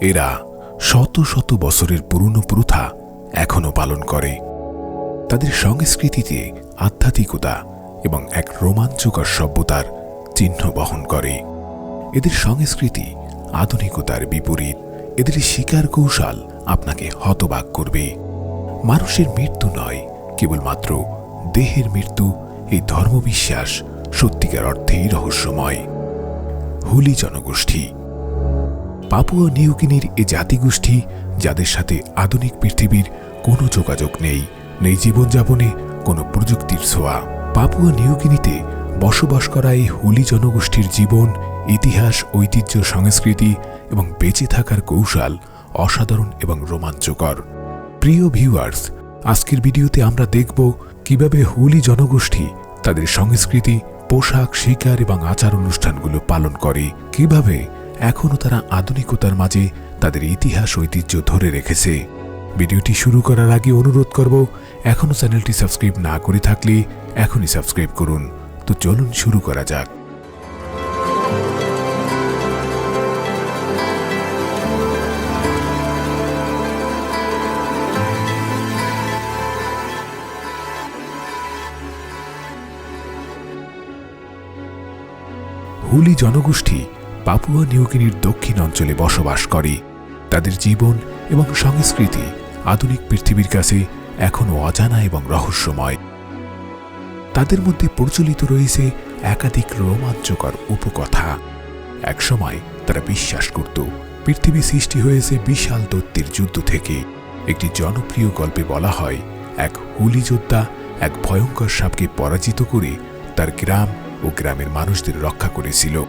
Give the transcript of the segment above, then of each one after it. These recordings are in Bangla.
এরা শত শত বছরের পুরনো প্রথা এখনও পালন করে। তাদের সংস্কৃতিতে আধ্যাত্মিকতা এবং এক রোমাঞ্চকর সভ্যতার চিহ্ন বহন করে। এদের সংস্কৃতি আধুনিকতার বিপরীত, এদের শিকার কৌশল আপনাকে হতবাক করবে। মানুষের মৃত্যু নয়, কেবলমাত্র দেহের মৃত্যু, এই ধর্মবিশ্বাস সত্যিকার অর্থেই রহস্যময়। হুলি জনগোষ্ঠী পাপুয়া নিউগিনির এ জাতিগোষ্ঠী, যাদের সাথে আধুনিক পৃথিবীর কোনো যোগাযোগ নেই নেই জীবনযাপনে কোনো প্রযুক্তির ছোঁয়া। পাপুয়া নিউগিনিতে বসবাস করা এই হুলি জনগোষ্ঠীর জীবন, ইতিহাস, ঐতিহ্য, সংস্কৃতি এবং বেঁচে থাকার কৌশল অসাধারণ এবং রোমাঞ্চকর। প্রিয় ভিউয়ার্স, আজকের ভিডিওতে আমরা দেখব কীভাবে হুলি জনগোষ্ঠী তাদের সংস্কৃতি, পোশাক, শিকার এবং আচার অনুষ্ঠানগুলো পালন করে, কীভাবে এখনও তারা আধুনিকতার মাঝে তাদের ইতিহাস ঐতিহ্য ধরে রেখেছে। ভিডিওটি শুরু করার আগে অনুরোধ করব, এখনও চ্যানেলটি সাবস্ক্রাইব না করে থাকলে এখনই সাবস্ক্রাইব করুন। তো চলুন শুরু করা যাক। হুলি জনগোষ্ঠী পাপুয়া নিউগিনির দক্ষিণ অঞ্চলে বসবাস করে। তাদের জীবন এবং সংস্কৃতি আধুনিক পৃথিবীর কাছে এখনও অজানা এবং রহস্যময়। তাদের মধ্যে প্রচলিত রয়েছে একাধিক রোমাঞ্চকর উপকথা। একসময় তারা বিশ্বাস করত, পৃথিবী সৃষ্টি হয়েছে বিশাল দত্তের যুদ্ধ থেকে। একটি জনপ্রিয় গল্পে বলা হয়, এক হুলি যোদ্ধা এক ভয়ঙ্কর সাপকে পরাজিত করে তার গ্রাম ও গ্রামের মানুষদের রক্ষা করেছিল।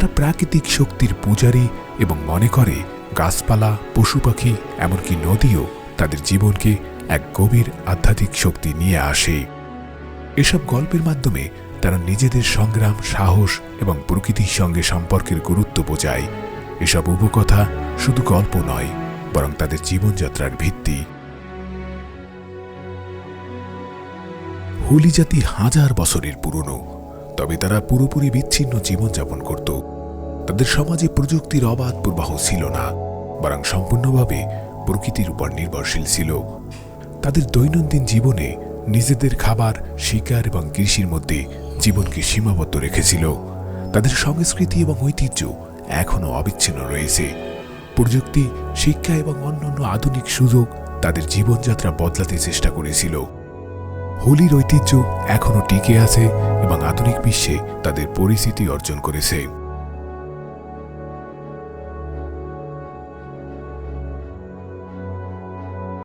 তারা প্রাকৃতিক শক্তির পূজারী এবং মনে করে গাছপালা, পশু পাখি, এমনকি নদীও তাদের জীবনকে এক গভীর আধ্যাত্মিক শক্তি নিয়ে আসে। এসব গল্পের মাধ্যমে তারা নিজেদের সংগ্রাম, সাহস এবং প্রকৃতির সঙ্গে সম্পর্কের গুরুত্ব বোঝায়। এসব উপকথা শুধু গল্প নয়, বরং তাদের জীবনযাত্রার ভিত্তি। হুলি জাতি হাজার বছরের পুরনো। তবে তারা পুরোপুরি বিচ্ছিন্ন জীবনযাপন করত। তাদের সমাজে প্রযুক্তির অবাধ প্রবাহ ছিল না, বরং সম্পূর্ণভাবে প্রকৃতির উপর নির্ভরশীল ছিল। তাদের দৈনন্দিন জীবনে নিজেদের খাবার, শিকার এবং কৃষির মধ্যে জীবনকে সীমাবদ্ধ রেখেছিল। তাদের সংস্কৃতি এবং ঐতিহ্য এখনও অবিচ্ছিন্ন রয়েছে। প্রযুক্তি, শিক্ষা এবং অন্যান্য আধুনিক সুযোগ তাদের জীবনযাত্রা বদলাতে চেষ্টা করেছিল। হোলির ঐতিহ্য এখনও টিকে আছে। এবং আধুনিক বিশ্বে তাদের পরিচিতি অর্জন করেছে।